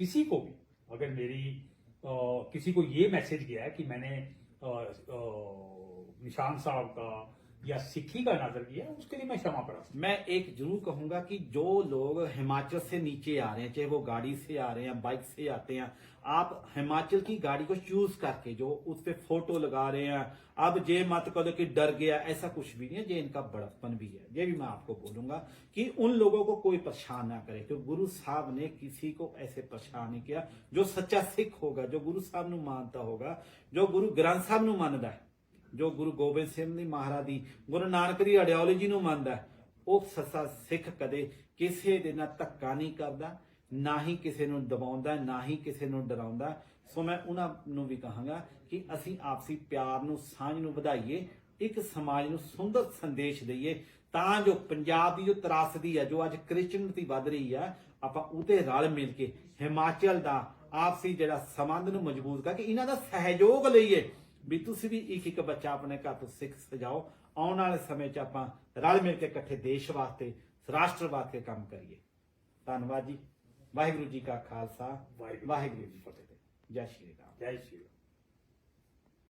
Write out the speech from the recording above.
किसी को भी अगर मेरी अ, किसी को ये मैसेज गया है कि मैंने अ, अ, निशान साहब का या सिक्खी का नजर किया उसके लिए मैं क्षमा प्रार्थना मैं एक जरूर कहूंगा कि जो लोग हिमाचल से नीचे आ रहे हैं चाहे वो गाड़ी से आ रहे हैं बाइक से आते हैं आप हिमाचल की गाड़ी को चूज करके जो उस पे फोटो लगा रहे हैं अब जे मत करो कि डर गया ऐसा कुछ भी नहीं है ये इनका बड़प्पन भी है ये भी मैं आपको बोलूंगा कि उन लोगों को कोई परेशान ना करे तो गुरु साहब ने किसी को ऐसे परेशान नहीं किया जो सच्चा सिख होगा जो गुरु साहब ਨੂੰ ਮਾਨਤਾ ਹੋਗਾ ਜੋ ਗੁਰੂ ਗ੍ਰੰਥ ਸਾਹਿਬ ਨੂੰ ਮੰਨਦਾ ਹੈ ਜੋ ਗੁਰੂ ਗੋਬਿੰਦ ਸਿੰਘ ਜੀ ਮਹਾਰਾਜ ਦੀ, ਗੁਰੂ ਨਾਨਕ ਦੀ ਆਈਡੀਓਲੋਜੀ ਨੂੰ ਮੰਨਦਾ ਉਹ ਸੱਚਾ ਸਿੱਖ ਕਦੇ ਕਿਸੇ ਦੇ ਨਾਲ ਧੱਕਾ ਨਹੀਂ ਕਰਦਾ, ਨਾ ਹੀ ਕਿਸੇ ਨੂੰ ਦਬਾਉਂਦਾ, ਨਾ ਹੀ ਕਿਸੇ ਨੂੰ ਡਰਾਉਂਦਾ। ਸੋ ਮੈਂ ਉਹਨਾਂ ਨੂੰ ਵੀ ਕਹਾਂਗਾ ਕਿ ਅਸੀਂ ਆਪਸੀ ਪਿਆਰ ਨੂੰ, ਸਾਂਝ ਨੂੰ ਵਧਾਈਏ, ਇੱਕ ਸਮਾਜ ਨੂੰ ਸੁੰਦਰ ਸੰਦੇਸ਼ ਦਈਏ, ਤਾਂ ਜੋ ਪੰਜਾਬ ਦੀ ਜੋ ਤਰਾਸਦੀ ਹੈ, ਜੋ ਅੱਜ ਕ੍ਰਿਸਚਨਤੀ ਵੱਧ ਰਹੀ ਹੈ, ਆਪਾਂ ਉਹਤੇ ਰਲ ਮਿਲ ਕੇ ਹਿਮਾਚਲ ਦਾ ਆਪਸੀ ਜਿਹੜਾ ਸੰਬੰਧ ਨੂੰ ਮਜ਼ਬੂਤ ਕਰਕੇ ਇਹਨਾਂ ਦਾ ਸਹਿਯੋਗ ਲਈਏ। ਵੀ ਤੁਸੀਂ ਵੀ ਇੱਕ ਇੱਕ ਬੱਚਾ ਆਪਣੇ ਘਰ ਤੋਂ ਸਿੱਖ ਸਜਾਓ ਆਉਣ ਵਾਲੇ ਸਮੇਂ 'ਚ ਆਪਾਂ ਰਲ ਮਿਲ ਕੇ ਇਕੱਠੇ ਦੇਸ਼ ਵਾਸਤੇ ਰਾਸ਼ਟਰ ਵਾਸਤੇ ਕੰਮ ਕਰੀਏ। ਧੰਨਵਾਦ ਜੀ। ਵਾਹਿਗੁਰੂ ਜੀ ਕਾ ਖਾਲਸਾ। ਵਾਹਿਗੁਰੂ ਜੀ ਕੀ ਫਤਿਹ। ਜੈ ਸ਼੍ਰੀ ਰਾਮ। ਜੈ ਸ਼੍ਰੀ ਰਾਮ।